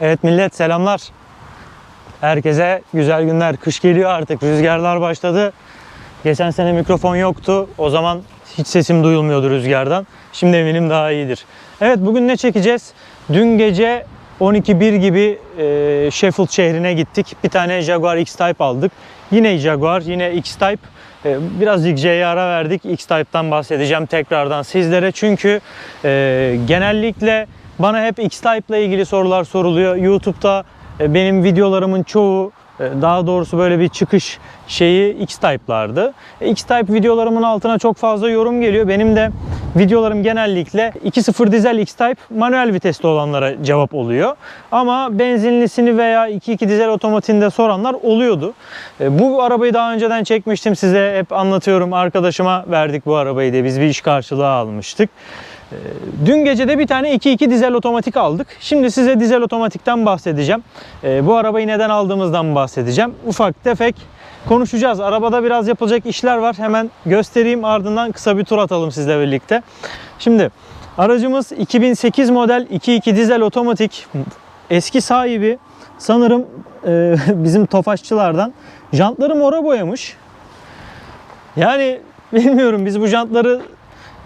Evet millet selamlar. Herkese güzel günler. Kış geliyor artık. Rüzgarlar başladı. Geçen sene mikrofon yoktu. O zaman hiç sesim duyulmuyordu rüzgardan. Şimdi eminim daha iyidir. Evet bugün ne çekeceğiz? Dün gece 12.1 gibi e, Sheffield şehrine gittik. Bir tane Jaguar X-Type aldık. Yine Jaguar, yine X-Type. E, birazcık J'ye ara verdik. X-Type'dan bahsedeceğim tekrardan sizlere. Çünkü e, genellikle bana hep X-Type ile ilgili sorular soruluyor. YouTube'da e, benim videolarımın çoğu e, daha doğrusu böyle bir çıkış şeyi X-Type'lardı. E, X-Type videolarımın altına çok fazla yorum geliyor. Benim de videolarım genellikle 2.0 dizel X-Type manuel vitesli olanlara cevap oluyor. Ama benzinlisini veya 2.2 dizel otomotivinde soranlar oluyordu. Bu arabayı daha önceden çekmiştim size hep anlatıyorum. Arkadaşıma verdik bu arabayı diye biz bir iş karşılığı almıştık. Dün gece de bir tane 2.2 dizel otomatik aldık. Şimdi size dizel otomatikten bahsedeceğim. Ee, bu arabayı neden aldığımızdan bahsedeceğim. Ufak tefek konuşacağız. Arabada biraz yapılacak işler var. Hemen göstereyim ardından kısa bir tur atalım sizle birlikte. Şimdi aracımız 2008 model 2.2 dizel otomatik. Eski sahibi sanırım e, bizim tofaşçılardan jantları mora boyamış. Yani bilmiyorum biz bu jantları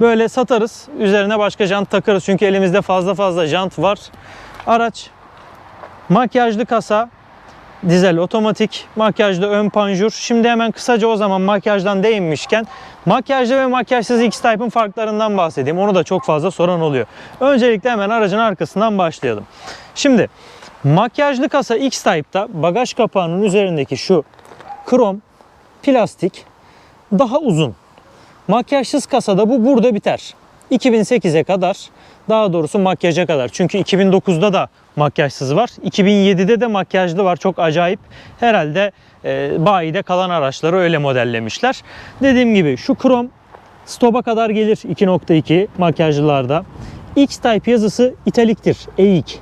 böyle satarız. Üzerine başka jant takarız. Çünkü elimizde fazla fazla jant var. Araç makyajlı kasa, dizel otomatik, makyajlı ön panjur. Şimdi hemen kısaca o zaman makyajdan değinmişken makyajlı ve makyajsız X-Type'ın farklarından bahsedeyim. Onu da çok fazla soran oluyor. Öncelikle hemen aracın arkasından başlayalım. Şimdi makyajlı kasa X-Type'da bagaj kapağının üzerindeki şu krom plastik daha uzun. Makyajsız kasada bu burada biter. 2008'e kadar daha doğrusu makyaja kadar. Çünkü 2009'da da makyajsız var. 2007'de de makyajlı var. Çok acayip. Herhalde e, bayide kalan araçları öyle modellemişler. Dediğim gibi şu krom stopa kadar gelir 2.2 makyajlılarda. X-Type yazısı italiktir. Eğik.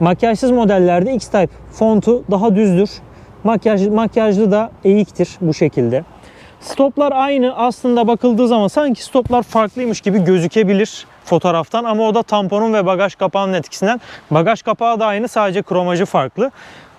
Makyajsız modellerde X-Type fontu daha düzdür. Makyaj, makyajlı da eğiktir bu şekilde. Stoplar aynı aslında bakıldığı zaman sanki stoplar farklıymış gibi gözükebilir fotoğraftan ama o da tamponun ve bagaj kapağının etkisinden. Bagaj kapağı da aynı sadece kromajı farklı.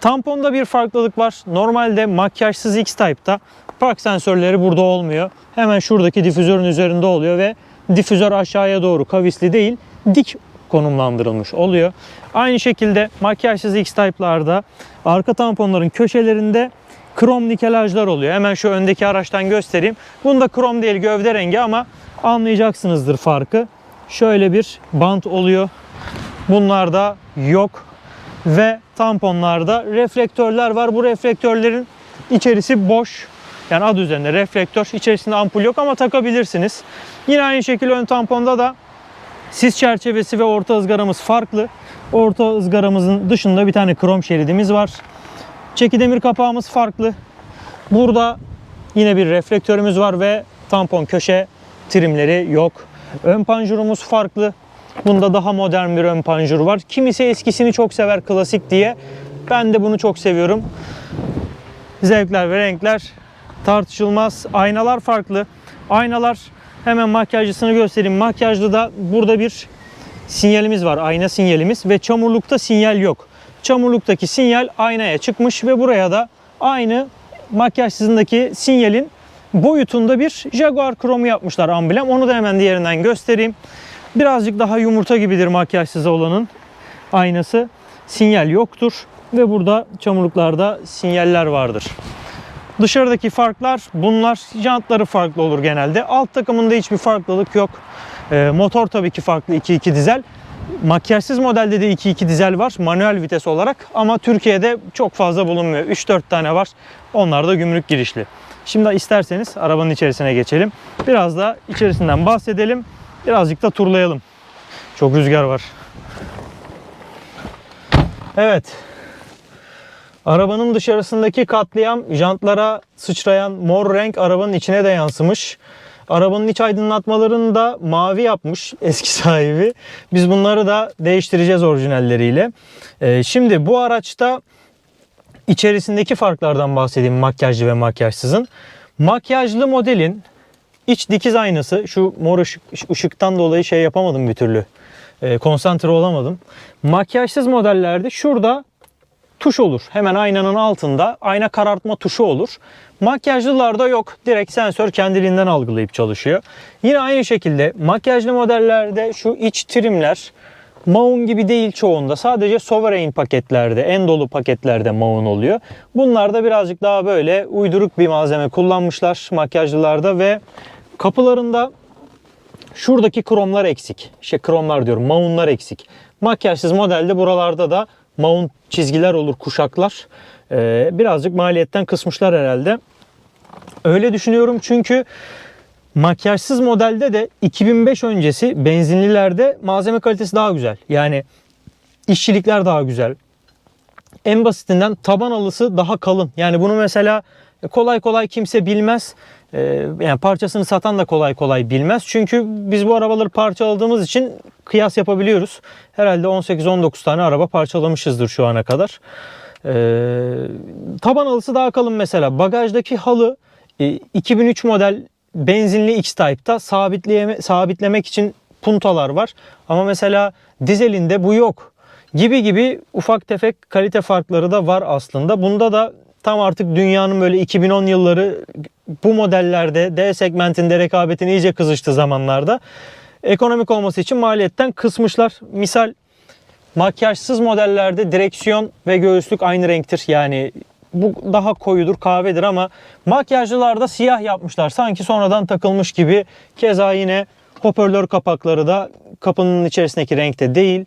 Tamponda bir farklılık var. Normalde makyajsız X-Type'da park sensörleri burada olmuyor. Hemen şuradaki difüzörün üzerinde oluyor ve difüzör aşağıya doğru kavisli değil dik konumlandırılmış oluyor. Aynı şekilde makyajsız X-Type'larda arka tamponların köşelerinde krom nikelajlar oluyor. Hemen şu öndeki araçtan göstereyim. Bunda krom değil gövde rengi ama anlayacaksınızdır farkı. Şöyle bir bant oluyor. Bunlarda yok. Ve tamponlarda reflektörler var. Bu reflektörlerin içerisi boş. Yani adı üzerinde reflektör. İçerisinde ampul yok ama takabilirsiniz. Yine aynı şekilde ön tamponda da sis çerçevesi ve orta ızgaramız farklı. Orta ızgaramızın dışında bir tane krom şeridimiz var. Çeki demir kapağımız farklı. Burada yine bir reflektörümüz var ve tampon köşe trimleri yok. Ön panjurumuz farklı. Bunda daha modern bir ön panjur var. Kimisi eskisini çok sever klasik diye. Ben de bunu çok seviyorum. Zevkler ve renkler tartışılmaz. Aynalar farklı. Aynalar hemen makyajcısını göstereyim. Makyajlı da burada bir sinyalimiz var. Ayna sinyalimiz ve çamurlukta sinyal yok. Çamurluktaki sinyal aynaya çıkmış ve buraya da aynı makyajsızındaki sinyalin boyutunda bir Jaguar kromu yapmışlar amblem. Onu da hemen diğerinden göstereyim. Birazcık daha yumurta gibidir makyajsız olanın aynası. Sinyal yoktur ve burada çamurluklarda sinyaller vardır. Dışarıdaki farklar bunlar. Jantları farklı olur genelde. Alt takımında hiçbir farklılık yok. Ee, motor tabii ki farklı 2.2 dizel. Makyajsız modelde de 2.2 dizel var manuel vites olarak ama Türkiye'de çok fazla bulunmuyor. 3-4 tane var. Onlar da gümrük girişli. Şimdi isterseniz arabanın içerisine geçelim. Biraz da içerisinden bahsedelim. Birazcık da turlayalım. Çok rüzgar var. Evet. Arabanın dışarısındaki katliam jantlara sıçrayan mor renk arabanın içine de yansımış. Arabanın iç aydınlatmalarını da mavi yapmış eski sahibi. Biz bunları da değiştireceğiz orijinalleriyle. Ee, şimdi bu araçta içerisindeki farklardan bahsedeyim makyajlı ve makyajsızın. Makyajlı modelin iç dikiz aynası şu mor ışık, ışıktan dolayı şey yapamadım bir türlü. e, konsantre olamadım. Makyajsız modellerde şurada tuş olur. Hemen aynanın altında ayna karartma tuşu olur. Makyajlılarda yok. Direkt sensör kendiliğinden algılayıp çalışıyor. Yine aynı şekilde makyajlı modellerde şu iç trimler Maun gibi değil çoğunda. Sadece Sovereign paketlerde, en dolu paketlerde Maun oluyor. Bunlarda birazcık daha böyle uyduruk bir malzeme kullanmışlar makyajlılarda ve kapılarında şuradaki kromlar eksik. Şey kromlar diyorum, maunlar eksik. Makyajsız modelde buralarda da maun çizgiler olur, kuşaklar. Ee, birazcık maliyetten kısmışlar herhalde. Öyle düşünüyorum çünkü makyajsız modelde de 2005 öncesi benzinlilerde malzeme kalitesi daha güzel. Yani işçilikler daha güzel. En basitinden taban alısı daha kalın. Yani bunu mesela kolay kolay kimse bilmez. Ee, yani parçasını satan da kolay kolay bilmez. Çünkü biz bu arabaları parçaladığımız için kıyas yapabiliyoruz. Herhalde 18-19 tane araba parçalamışızdır şu ana kadar. Ee, taban halısı daha kalın mesela. Bagajdaki halı e, 2003 model benzinli X-Type'da sabitleyeme, sabitlemek için puntalar var. Ama mesela dizelinde bu yok. Gibi gibi ufak tefek kalite farkları da var aslında. Bunda da tam artık dünyanın böyle 2010 yılları bu modellerde D segmentinde rekabetin iyice kızıştığı zamanlarda ekonomik olması için maliyetten kısmışlar. Misal makyajsız modellerde direksiyon ve göğüslük aynı renktir. Yani bu daha koyudur, kahvedir ama makyajlılarda siyah yapmışlar. Sanki sonradan takılmış gibi. Keza yine hoparlör kapakları da kapının içerisindeki renkte değil.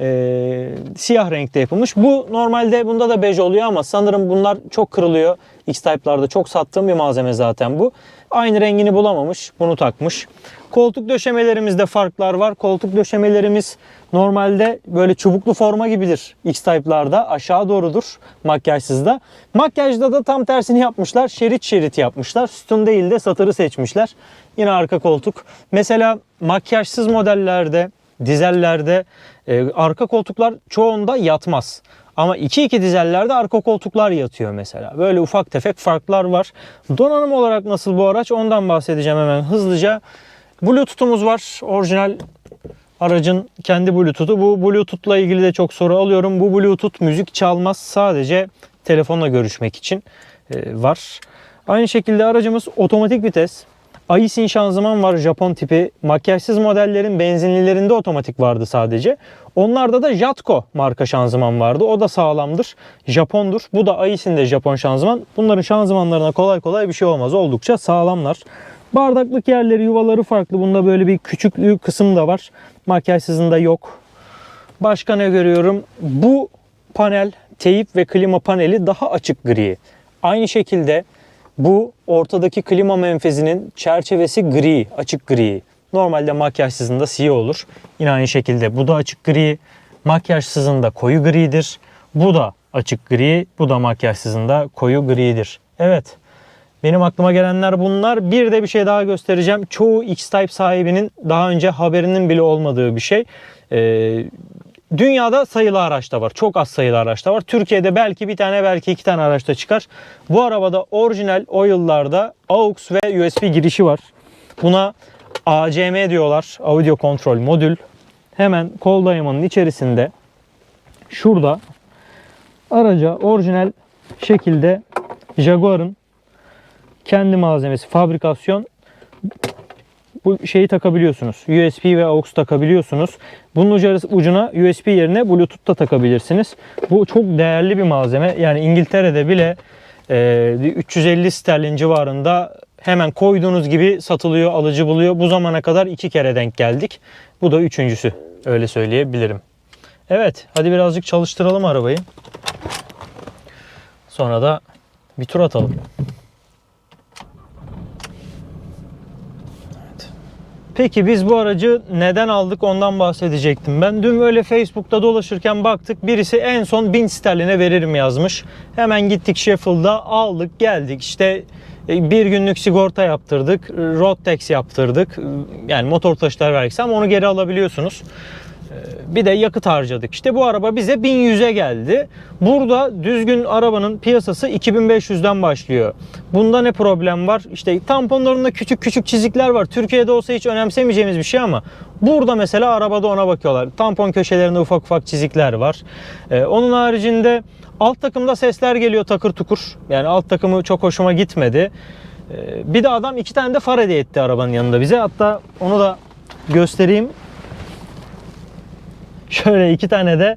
Ee, siyah renkte yapılmış. Bu normalde bunda da bej oluyor ama sanırım bunlar çok kırılıyor. X-Type'larda çok sattığım bir malzeme zaten bu. Aynı rengini bulamamış. Bunu takmış. Koltuk döşemelerimizde farklar var. Koltuk döşemelerimiz normalde böyle çubuklu forma gibidir X-Type'larda. Aşağı doğrudur makyajsızda. Makyajda da tam tersini yapmışlar. Şerit şerit yapmışlar. Sütun değil de satırı seçmişler. Yine arka koltuk. Mesela makyajsız modellerde, dizellerde e, arka koltuklar çoğunda yatmaz. Ama 2-2 dizellerde arka koltuklar yatıyor mesela. Böyle ufak tefek farklar var. Donanım olarak nasıl bu araç ondan bahsedeceğim hemen hızlıca. Bluetooth'umuz var. Orijinal aracın kendi Bluetooth'u. Bu Bluetooth'la ilgili de çok soru alıyorum. Bu Bluetooth müzik çalmaz. Sadece telefonla görüşmek için e, var. Aynı şekilde aracımız otomatik vites. Aisin şanzıman var Japon tipi. Makyajsız modellerin benzinlilerinde otomatik vardı sadece. Onlarda da Jatco marka şanzıman vardı. O da sağlamdır. Japondur. Bu da Aisin de Japon şanzıman. Bunların şanzımanlarına kolay kolay bir şey olmaz. Oldukça sağlamlar. Bardaklık yerleri, yuvaları farklı. Bunda böyle bir küçüklüğü kısım da var. Makyajsızında yok. Başka ne görüyorum? Bu panel, teyip ve klima paneli daha açık gri. Aynı şekilde bu ortadaki klima menfezinin çerçevesi gri, açık gri. Normalde makyajsızında siyah olur. Yine aynı şekilde bu da açık gri. Makyajsızında koyu gridir. Bu da açık gri. Bu da makyajsızında koyu gridir. Evet. Benim aklıma gelenler bunlar. Bir de bir şey daha göstereceğim. Çoğu X-Type sahibinin daha önce haberinin bile olmadığı bir şey. Ee, dünyada sayılı araçta var. Çok az sayılı araçta var. Türkiye'de belki bir tane belki iki tane araçta çıkar. Bu arabada orijinal o yıllarda AUX ve USB girişi var. Buna ACM diyorlar. Audio Control Modül. Hemen kol dayamanın içerisinde şurada araca orijinal şekilde Jaguar'ın kendi malzemesi, fabrikasyon bu şeyi takabiliyorsunuz. USB ve AUX takabiliyorsunuz. Bunun ucu- ucuna USB yerine Bluetooth da takabilirsiniz. Bu çok değerli bir malzeme. Yani İngiltere'de bile e, 350 sterlin civarında hemen koyduğunuz gibi satılıyor, alıcı buluyor. Bu zamana kadar iki kere denk geldik. Bu da üçüncüsü. Öyle söyleyebilirim. Evet, hadi birazcık çalıştıralım arabayı. Sonra da bir tur atalım. Peki biz bu aracı neden aldık ondan bahsedecektim. Ben dün böyle Facebook'ta dolaşırken baktık birisi en son 1000 sterline veririm yazmış. Hemen gittik Sheffield'a aldık geldik işte e, bir günlük sigorta yaptırdık, road tax yaptırdık. Yani motor taşıtlar vergisi ama onu geri alabiliyorsunuz. Bir de yakıt harcadık. İşte bu araba bize 1100'e geldi. Burada düzgün arabanın piyasası 2500'den başlıyor. Bunda ne problem var? İşte tamponlarında küçük küçük çizikler var. Türkiye'de olsa hiç önemsemeyeceğimiz bir şey ama burada mesela arabada ona bakıyorlar. Tampon köşelerinde ufak ufak çizikler var. Ee, onun haricinde alt takımda sesler geliyor takır tukur. Yani alt takımı çok hoşuma gitmedi. Ee, bir de adam iki tane de far hediye etti arabanın yanında bize. Hatta onu da göstereyim. Şöyle iki tane de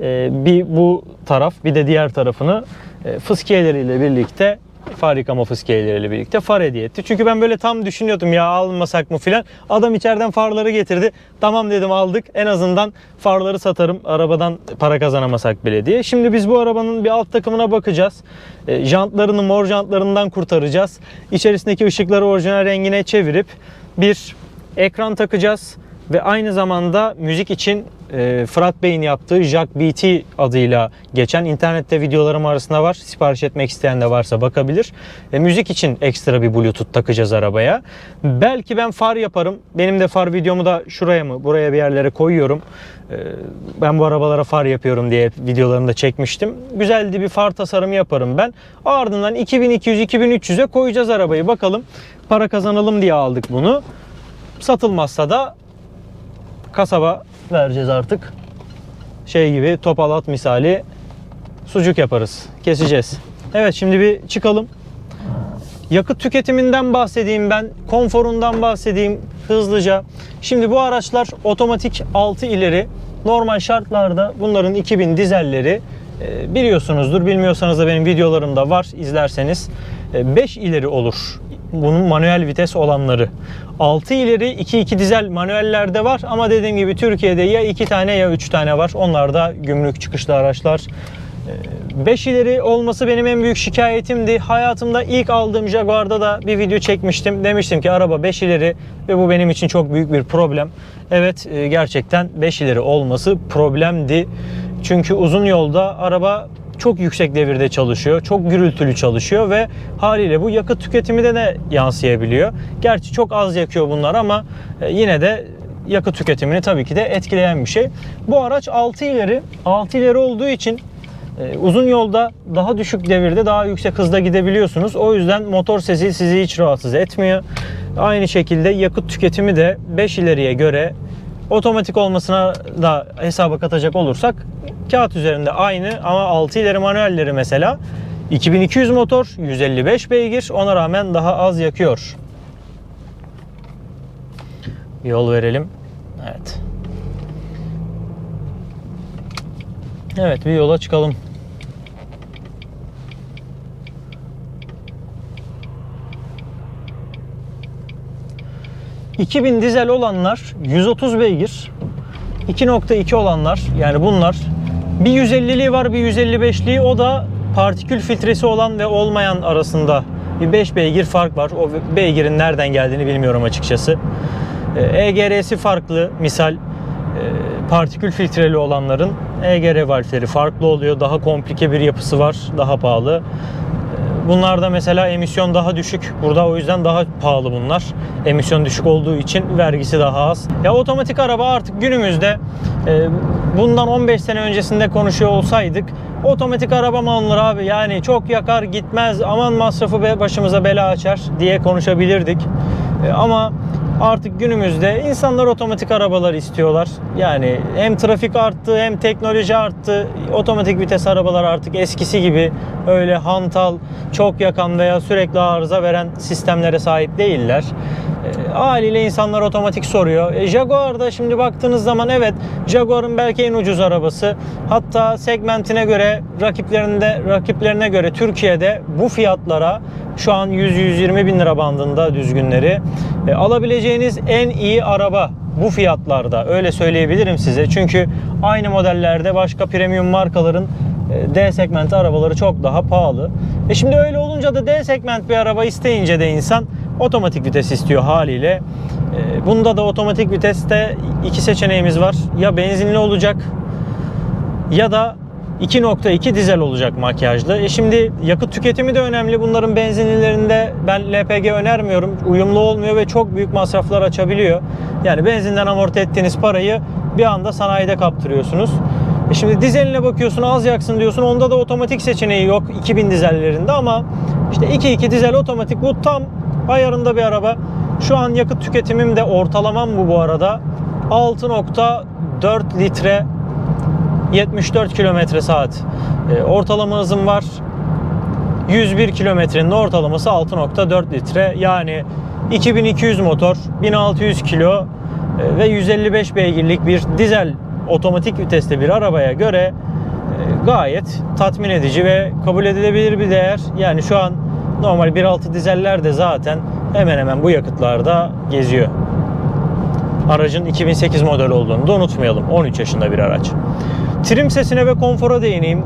e, bir bu taraf bir de diğer tarafını e, fıskiyeleriyle birlikte far yıkama fıskiyeleriyle birlikte far hediye etti. Çünkü ben böyle tam düşünüyordum ya almasak mı filan. Adam içeriden farları getirdi. Tamam dedim aldık. En azından farları satarım. Arabadan para kazanamasak bile diye. Şimdi biz bu arabanın bir alt takımına bakacağız. E, jantlarını mor jantlarından kurtaracağız. İçerisindeki ışıkları orijinal rengine çevirip bir ekran takacağız ve aynı zamanda müzik için e, Fırat Bey'in yaptığı Jack BT adıyla geçen internette videolarım arasında var. Sipariş etmek isteyen de varsa bakabilir. E, müzik için ekstra bir Bluetooth takacağız arabaya. Belki ben far yaparım. Benim de far videomu da şuraya mı buraya bir yerlere koyuyorum. E, ben bu arabalara far yapıyorum diye videolarımda çekmiştim. Güzel bir far tasarımı yaparım ben. Ardından 2200-2300'e koyacağız arabayı. Bakalım para kazanalım diye aldık bunu. Satılmazsa da kasaba vereceğiz artık. Şey gibi topalat misali sucuk yaparız. Keseceğiz. Evet şimdi bir çıkalım. Yakıt tüketiminden bahsedeyim ben. Konforundan bahsedeyim hızlıca. Şimdi bu araçlar otomatik 6 ileri. Normal şartlarda bunların 2000 dizelleri e, biliyorsunuzdur. Bilmiyorsanız da benim videolarımda var izlerseniz. 5 ileri olur. Bunun manuel vites olanları. 6 ileri 2.2 dizel manuellerde var ama dediğim gibi Türkiye'de ya 2 tane ya 3 tane var. Onlar da gümrük çıkışlı araçlar. 5 ileri olması benim en büyük şikayetimdi. Hayatımda ilk aldığım Jaguar'da da bir video çekmiştim. Demiştim ki araba 5 ileri ve bu benim için çok büyük bir problem. Evet e, gerçekten 5 ileri olması problemdi. Çünkü uzun yolda araba çok yüksek devirde çalışıyor. Çok gürültülü çalışıyor ve haliyle bu yakıt tüketimine de yansıyabiliyor. Gerçi çok az yakıyor bunlar ama e, yine de yakıt tüketimini tabii ki de etkileyen bir şey. Bu araç 6 ileri. 6 ileri olduğu için e, uzun yolda daha düşük devirde daha yüksek hızda gidebiliyorsunuz. O yüzden motor sesi sizi hiç rahatsız etmiyor. Aynı şekilde yakıt tüketimi de 5 ileriye göre otomatik olmasına da hesaba katacak olursak kağıt üzerinde aynı ama 6 ileri manuelleri mesela 2200 motor 155 beygir ona rağmen daha az yakıyor. Yol verelim. Evet. Evet bir yola çıkalım. ...2000 dizel olanlar 130 beygir... ...2.2 olanlar yani bunlar... ...bir 150'liği var bir 155'liği o da... ...partikül filtresi olan ve olmayan arasında... ...bir 5 beygir fark var. O beygirin nereden geldiğini bilmiyorum açıkçası. EGR'si farklı misal... E, ...partikül filtreli olanların... EGR valfleri farklı oluyor. Daha komplike bir yapısı var. Daha pahalı. Bunlarda mesela emisyon daha düşük. Burada o yüzden daha pahalı bunlar. Emisyon düşük olduğu için vergisi daha az. Ya otomatik araba artık günümüzde e, bundan 15 sene öncesinde konuşuyor olsaydık otomatik araba mı alınır abi? Yani çok yakar gitmez aman masrafı başımıza bela açar diye konuşabilirdik. E, ama artık günümüzde insanlar otomatik arabalar istiyorlar. Yani hem trafik arttı hem teknoloji arttı. Otomatik vites arabalar artık eskisi gibi öyle hantal, çok yakan veya sürekli arıza veren sistemlere sahip değiller. E, haliyle insanlar otomatik soruyor. E, Jaguar'da şimdi baktığınız zaman evet Jaguar'ın belki en ucuz arabası. Hatta segmentine göre rakiplerinde rakiplerine göre Türkiye'de bu fiyatlara şu an 100-120 bin lira bandında düzgünleri e, alabileceğiniz en iyi araba bu fiyatlarda öyle söyleyebilirim size. Çünkü aynı modellerde başka premium markaların e, D segmenti arabaları çok daha pahalı. E şimdi öyle olunca da D segment bir araba isteyince de insan otomatik vites istiyor haliyle. E, Bunda da otomatik viteste iki seçeneğimiz var. Ya benzinli olacak ya da 2.2 dizel olacak makyajlı. E şimdi yakıt tüketimi de önemli. Bunların benzinlilerinde ben LPG önermiyorum. Uyumlu olmuyor ve çok büyük masraflar açabiliyor. Yani benzinden amorti ettiğiniz parayı bir anda sanayide kaptırıyorsunuz. E şimdi dizeline bakıyorsun az yaksın diyorsun. Onda da otomatik seçeneği yok 2000 dizellerinde ama işte 2.2 dizel otomatik bu tam ayarında bir araba. Şu an yakıt tüketimim de ortalamam bu bu arada. 6.4 litre 74 kilometre saat e, ortalama hızım var. 101 kilometrenin ortalaması 6.4 litre. Yani 2200 motor, 1600 kilo e, ve 155 beygirlik bir dizel otomatik vitesli bir arabaya göre e, gayet tatmin edici ve kabul edilebilir bir değer. Yani şu an normal 1.6 dizeller de zaten hemen hemen bu yakıtlarda geziyor. Aracın 2008 model olduğunu da unutmayalım. 13 yaşında bir araç. Trim sesine ve konfora değineyim.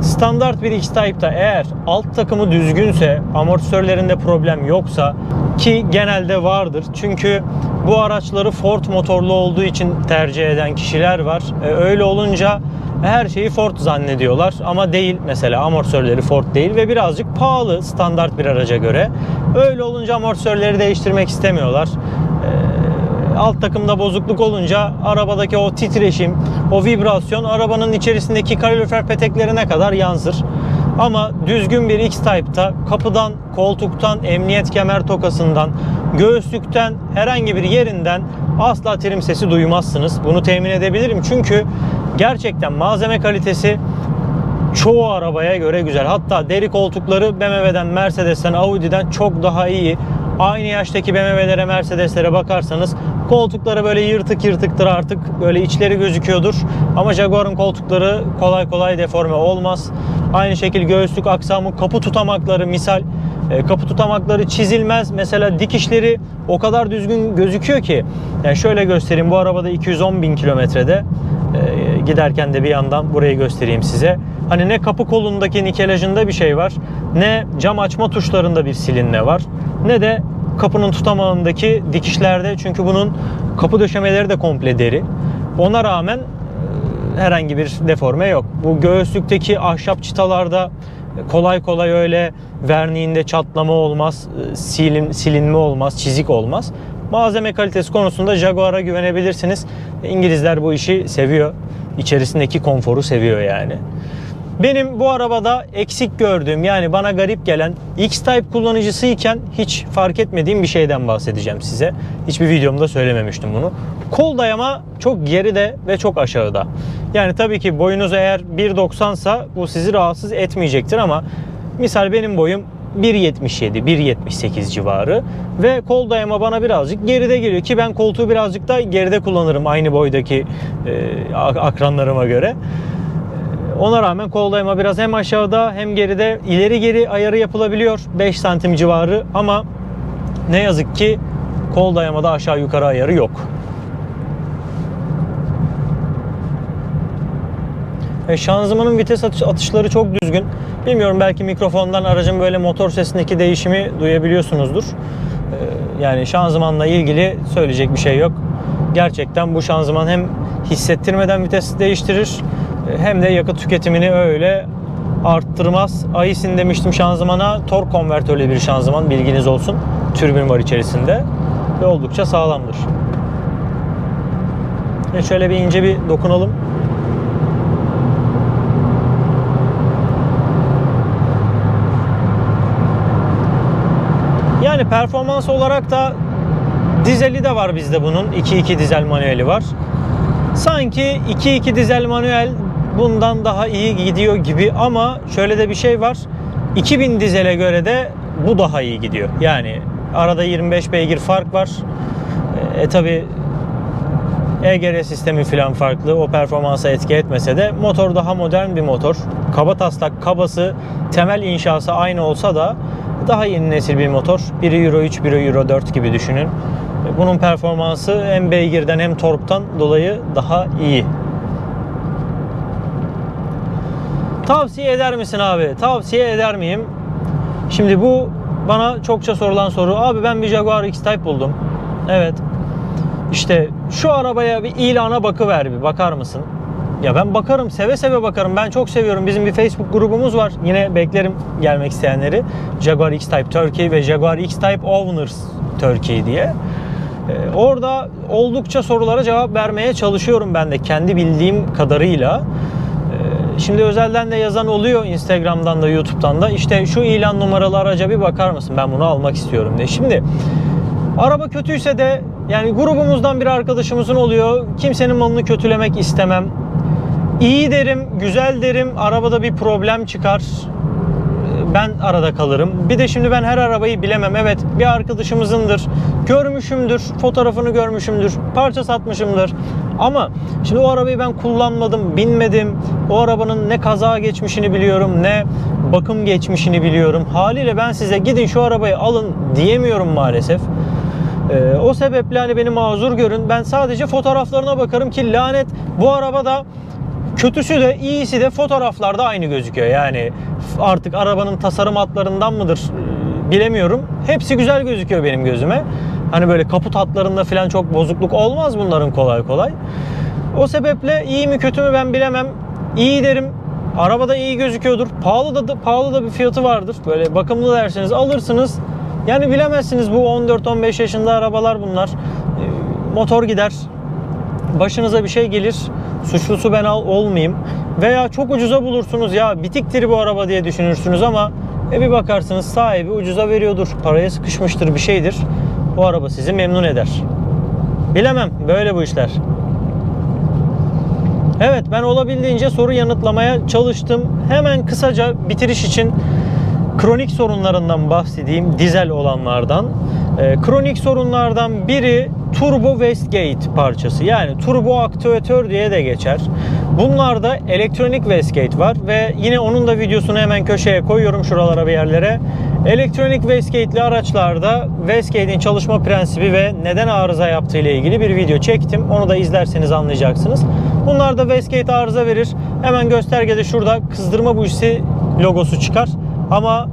Standart bir X-Type'da eğer alt takımı düzgünse, amortisörlerinde problem yoksa ki genelde vardır. Çünkü bu araçları Ford motorlu olduğu için tercih eden kişiler var. E, öyle olunca her şeyi Ford zannediyorlar ama değil mesela amortisörleri Ford değil ve birazcık pahalı standart bir araca göre. Öyle olunca amortisörleri değiştirmek istemiyorlar. E, alt takımda bozukluk olunca arabadaki o titreşim, o vibrasyon arabanın içerisindeki kalorifer peteklerine kadar yansır. Ama düzgün bir X-Type'ta kapıdan, koltuktan, emniyet kemer tokasından, göğüslükten, herhangi bir yerinden asla trim sesi duymazsınız. Bunu temin edebilirim çünkü gerçekten malzeme kalitesi çoğu arabaya göre güzel. Hatta deri koltukları BMW'den, Mercedes'ten, Audi'den çok daha iyi. Aynı yaştaki BMW'lere, Mercedes'lere bakarsanız koltukları böyle yırtık yırtıktır artık. Böyle içleri gözüküyordur. Ama Jaguar'ın koltukları kolay kolay deforme olmaz. Aynı şekilde göğüslük aksamı, kapı tutamakları misal e, kapı tutamakları çizilmez. Mesela dikişleri o kadar düzgün gözüküyor ki. Yani şöyle göstereyim. Bu arabada 210 bin kilometrede. E, giderken de bir yandan burayı göstereyim size. Hani ne kapı kolundaki nikelajında bir şey var. Ne cam açma tuşlarında bir silinme var. Ne de kapının tutamağındaki dikişlerde. Çünkü bunun kapı döşemeleri de komple deri. Ona rağmen herhangi bir deforme yok. Bu göğüslükteki ahşap çıtalarda kolay kolay öyle verniğinde çatlama olmaz, e, silin, silinme olmaz, çizik olmaz. Malzeme kalitesi konusunda Jaguar'a güvenebilirsiniz. İngilizler bu işi seviyor. İçerisindeki konforu seviyor yani. Benim bu arabada eksik gördüğüm yani bana garip gelen X-Type kullanıcısıyken hiç fark etmediğim bir şeyden bahsedeceğim size. Hiçbir videomda söylememiştim bunu. Kol dayama çok geride ve çok aşağıda. Yani tabii ki boyunuz eğer 1.90 sa bu sizi rahatsız etmeyecektir ama misal benim boyum 1.77, 1.78 civarı ve kol dayama bana birazcık geride geliyor ki ben koltuğu birazcık da geride kullanırım aynı boydaki e, akranlarıma göre. Ona rağmen kol dayama biraz hem aşağıda hem geride ileri geri ayarı yapılabiliyor 5 santim civarı ama ne yazık ki kol dayamada aşağı yukarı ayarı yok. E, şanzımanın vites atış, atışları çok düzgün. Bilmiyorum belki mikrofondan aracın böyle motor sesindeki değişimi duyabiliyorsunuzdur. E, yani şanzımanla ilgili söyleyecek bir şey yok. Gerçekten bu şanzıman hem hissettirmeden vites değiştirir hem de yakıt tüketimini öyle arttırmaz. Aisin demiştim şanzımana. Tork konvertörlü bir şanzıman bilginiz olsun. Türbin var içerisinde ve oldukça sağlamdır. Ve şöyle bir ince bir dokunalım. Yani performans olarak da dizeli de var bizde bunun. 2.2 dizel manueli var. Sanki 2.2 dizel manuel bundan daha iyi gidiyor gibi ama şöyle de bir şey var. 2000 dizele göre de bu daha iyi gidiyor. Yani arada 25 beygir fark var. E tabi EGR sistemi falan farklı. O performansa etki etmese de motor daha modern bir motor. Kaba taslak kabası, temel inşası aynı olsa da daha yeni nesil bir motor. Biri Euro 3, biri Euro 4 gibi düşünün. Bunun performansı hem beygirden hem torktan dolayı daha iyi. Tavsiye eder misin abi? Tavsiye eder miyim? Şimdi bu bana çokça sorulan soru. Abi ben bir Jaguar X-Type buldum. Evet. İşte şu arabaya bir ilana bakıver bir bakar mısın? Ya ben bakarım seve seve bakarım. Ben çok seviyorum. Bizim bir Facebook grubumuz var. Yine beklerim gelmek isteyenleri. Jaguar X-Type Turkey ve Jaguar X-Type Owners Turkey diye. Ee, orada oldukça sorulara cevap vermeye çalışıyorum ben de kendi bildiğim kadarıyla. Şimdi özelden de yazan oluyor Instagram'dan da YouTube'dan da işte şu ilan numaralı araca bir bakar mısın ben bunu almak istiyorum diye. Şimdi araba kötüyse de yani grubumuzdan bir arkadaşımızın oluyor. Kimsenin malını kötülemek istemem. İyi derim, güzel derim. Arabada bir problem çıkar. Ben arada kalırım. Bir de şimdi ben her arabayı bilemem. Evet bir arkadaşımızındır. Görmüşümdür. Fotoğrafını görmüşümdür. Parça satmışımdır. Ama şimdi o arabayı ben kullanmadım, binmedim. O arabanın ne kaza geçmişini biliyorum, ne bakım geçmişini biliyorum. Haliyle ben size gidin şu arabayı alın diyemiyorum maalesef. Ee, o sebeple hani beni mazur görün. Ben sadece fotoğraflarına bakarım ki lanet bu arabada kötüsü de iyisi de fotoğraflarda aynı gözüküyor. Yani artık arabanın tasarım hatlarından mıdır e, bilemiyorum. Hepsi güzel gözüküyor benim gözüme. Hani böyle kaput hatlarında falan çok bozukluk olmaz bunların kolay kolay. O sebeple iyi mi kötü mü ben bilemem. İyi derim. Arabada iyi gözüküyordur. Pahalı da pahalı da bir fiyatı vardır. Böyle bakımlı derseniz alırsınız. Yani bilemezsiniz bu 14-15 yaşında arabalar bunlar. Ee, Motor gider. Başınıza bir şey gelir. Suçlusu ben al- olmayayım. Veya çok ucuza bulursunuz ya bitiktir bu araba diye düşünürsünüz ama e bir bakarsınız sahibi ucuza veriyordur. Paraya sıkışmıştır bir şeydir. Bu araba sizi memnun eder. Bilemem. Böyle bu işler. Evet ben olabildiğince soru yanıtlamaya çalıştım. Hemen kısaca bitiriş için kronik sorunlarından bahsedeyim. Dizel olanlardan. Ee, kronik sorunlardan biri Turbo Westgate parçası. Yani turbo aktüatör diye de geçer. Bunlarda elektronik Westgate var ve yine onun da videosunu hemen köşeye koyuyorum şuralara bir yerlere. Elektronik Wastegate'li araçlarda Wastegate'in çalışma prensibi ve neden arıza yaptığı ile ilgili bir video çektim. Onu da izlerseniz anlayacaksınız. Bunlarda Wastegate arıza verir. Hemen göstergede şurada kızdırma bujisi logosu çıkar. Ama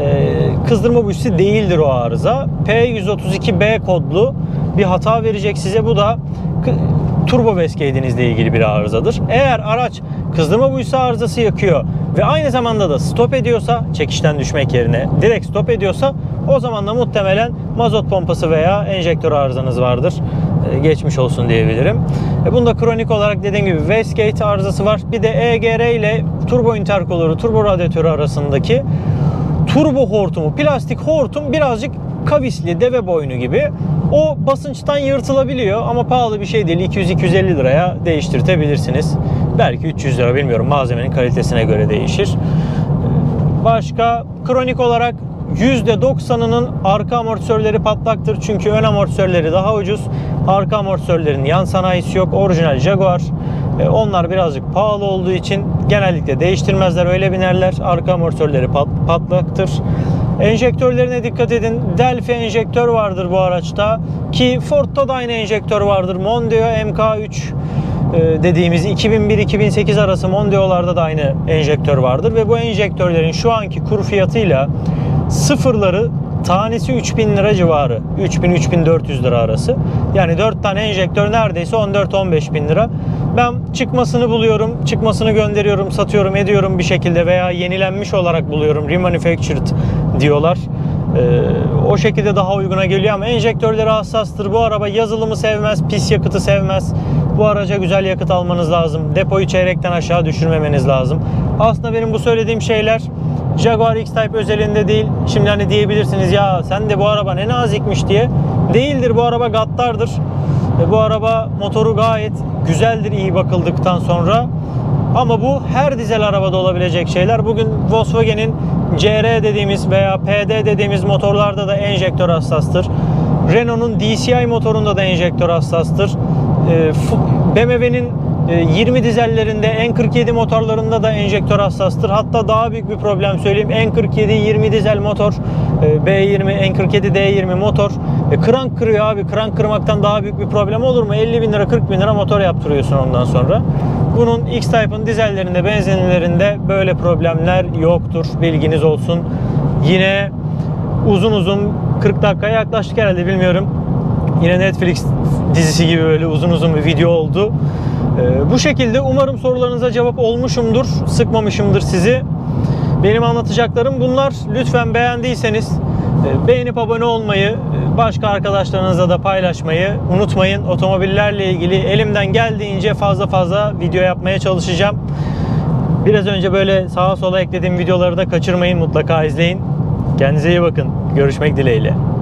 e, kızdırma bujisi değildir o arıza. P132B kodlu bir hata verecek size. Bu da turbo Wastegate'inizle ilgili bir arızadır. Eğer araç kızdırma bujisi arızası yakıyor ve aynı zamanda da stop ediyorsa çekişten düşmek yerine direkt stop ediyorsa o zaman da muhtemelen mazot pompası veya enjektör arızanız vardır. E, geçmiş olsun diyebilirim. E, bunda kronik olarak dediğim gibi Westgate arızası var. Bir de EGR ile turbo intercooler'ı, turbo radyatörü arasındaki turbo hortumu, plastik hortum birazcık kavisli, deve boynu gibi. O basınçtan yırtılabiliyor ama pahalı bir şey değil. 200-250 liraya değiştirtebilirsiniz. Belki 300 lira bilmiyorum. Malzemenin kalitesine göre değişir. Başka kronik olarak %90'ının arka amortisörleri patlaktır. Çünkü ön amortisörleri daha ucuz. Arka amortisörlerin yan sanayisi yok. Orijinal Jaguar. E, Onlar birazcık pahalı olduğu için genellikle değiştirmezler. Öyle binerler. Arka amortisörleri pat- patlaktır. Enjektörlerine dikkat edin. Delphi enjektör vardır bu araçta. Ki Ford'da da aynı enjektör vardır. Mondeo MK3 e, dediğimiz 2001-2008 arası Mondeo'larda da aynı enjektör vardır ve bu enjektörlerin şu anki kur fiyatıyla sıfırları tanesi 3000 lira civarı. 3000-3400 lira arası. Yani 4 tane enjektör neredeyse 14-15 bin lira. Ben çıkmasını buluyorum, çıkmasını gönderiyorum, satıyorum, ediyorum bir şekilde veya yenilenmiş olarak buluyorum. Remanufactured diyorlar. Ee, o şekilde daha uyguna geliyor ama enjektörleri hassastır. Bu araba yazılımı sevmez, pis yakıtı sevmez. Bu araca güzel yakıt almanız lazım. Depoyu çeyrekten aşağı düşürmemeniz lazım. Aslında benim bu söylediğim şeyler Jaguar X-Type özelinde değil. Şimdi hani diyebilirsiniz ya sen de bu araba ne nazikmiş diye. Değildir bu araba gattardır. Ve bu araba motoru gayet güzeldir iyi bakıldıktan sonra. Ama bu her dizel arabada olabilecek şeyler. Bugün Volkswagen'in CR dediğimiz veya PD dediğimiz motorlarda da enjektör hassastır. Renault'un DCI motorunda da enjektör hassastır. Ee, BMW'nin e, 20 dizellerinde N47 motorlarında da enjektör hassastır. Hatta daha büyük bir problem söyleyeyim. N47 20 dizel motor, e, B20, N47 D20 motor e, krank kırıyor abi. Krank kırmaktan daha büyük bir problem olur mu? 50 bin lira 40 bin lira motor yaptırıyorsun ondan sonra. Bunun X-Type'ın dizellerinde, benzinlerinde böyle problemler yoktur. Bilginiz olsun. Yine uzun uzun 40 dakikaya yaklaştık herhalde bilmiyorum. Yine Netflix dizisi gibi böyle uzun uzun bir video oldu. Ee, bu şekilde umarım sorularınıza cevap olmuşumdur, sıkmamışımdır sizi. Benim anlatacaklarım bunlar. Lütfen beğendiyseniz E, Beğenip abone olmayı, başka arkadaşlarınızla da paylaşmayı unutmayın. Otomobillerle ilgili elimden geldiğince fazla fazla video yapmaya çalışacağım. Biraz önce böyle sağa sola eklediğim videoları da kaçırmayın mutlaka izleyin. Kendinize iyi bakın. Görüşmek dileğiyle.